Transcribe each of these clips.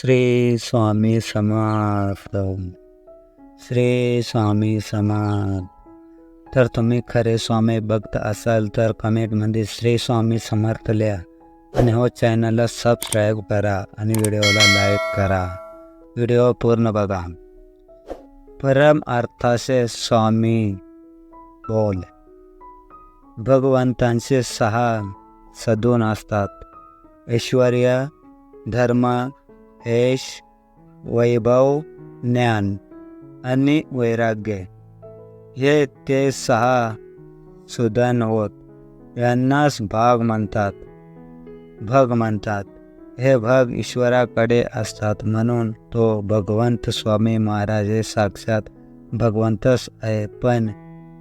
श्री स्वामी समर्थ श्री स्वामी समर्थ तर तुम्ही खरे स्वामी भक्त असाल तर कमेंटमध्ये श्री स्वामी समर्थ लिहा आणि हो चॅनलला सबस्क्राईब करा आणि व्हिडिओला लाईक करा. व्हिडिओ पूर्ण बघा. परम अर्थाचे स्वामी बोल. भगवंतांचे सहा सदून असतात. ऐश्वर्य धर्म यश वैभव ज्ञान आणि वैराग्य. हे ते सहा सुदन होत यांनाच भाग म्हणतात. भग म्हणतात. हे भग ईश्वराकडे असतात म्हणून तो भगवंत स्वामी महाराज हे साक्षात भगवंतच आहे. पण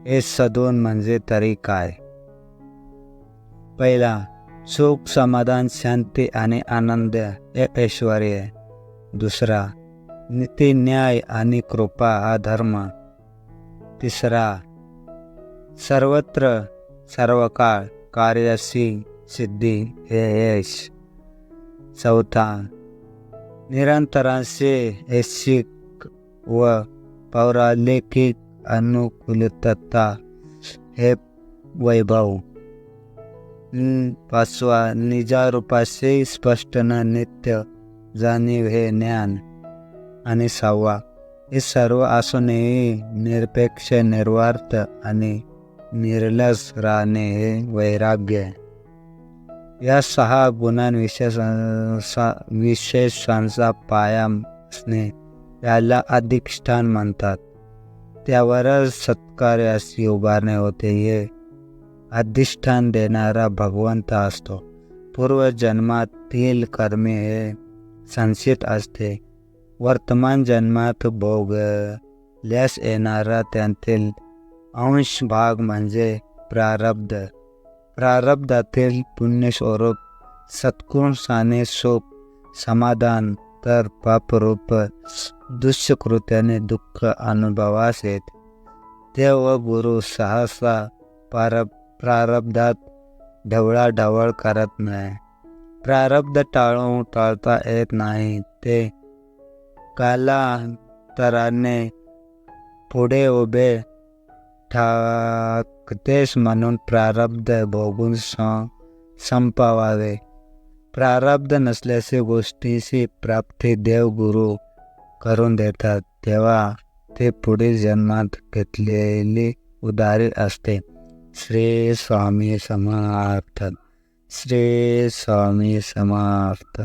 हे सदून म्हणजे तरी काय? पहिला सुख समाधान शांती आणि आनंद हे ऐश्वर दुसरा नीती न्याय आणि कृपा हा धर्म. तिसरा सर्वत्र सर्व काळ कार्याशी सिद्धी हे यश. चौथा निरंतरांचे ऐच्छिक व पौरालेखिक अनुकूलता हे वैभव. पाचवा निजारूपाशी स्पष्ट न नित्य जाणीव हे ज्ञान. आणि सहावा हे सर्व असूनही निरपेक्ष निर्वार्थ आणि निर्लस राहणे हे वैराग्य या सहा गुणांविशेष विशेषांचा पाया असणे याला अधिष्ठान म्हणतात. त्यावरच सत्कार्याशी उभारणे होते हे अधिष्ठान देणारा भगवंत असतो. पूर्वजन्मातील कर्मे हे संचित असते. वर्तमान जन्मात भोगल्यास येणारा त्यांतील अंश भाग म्हणजे प्रारब्ध. प्रारब्धातील पुण्यस्वरूप सत्पुरुषाने सुख समाधान तर पापरूप दुष्यकृत्याने दुःख अनुभवास येत. देव व गुरु सहसा पारब प्रारब्धात ढवळाढवळ करत नाही. प्रारब्ध टाळून टाळता येत नाही. ते कालांतराने पुढे उभे ठाकतेस म्हणून प्रारब्ध भोगून संपवावे. प्रारब्ध नसल्याचे गोष्टीची प्राप्ती देवगुरु करून देतात. तेव्हा ते पुढील जन्मात घेतलेली उदारी असते. श्री स्वामी समार्थ श्री स्वामी समार्थ।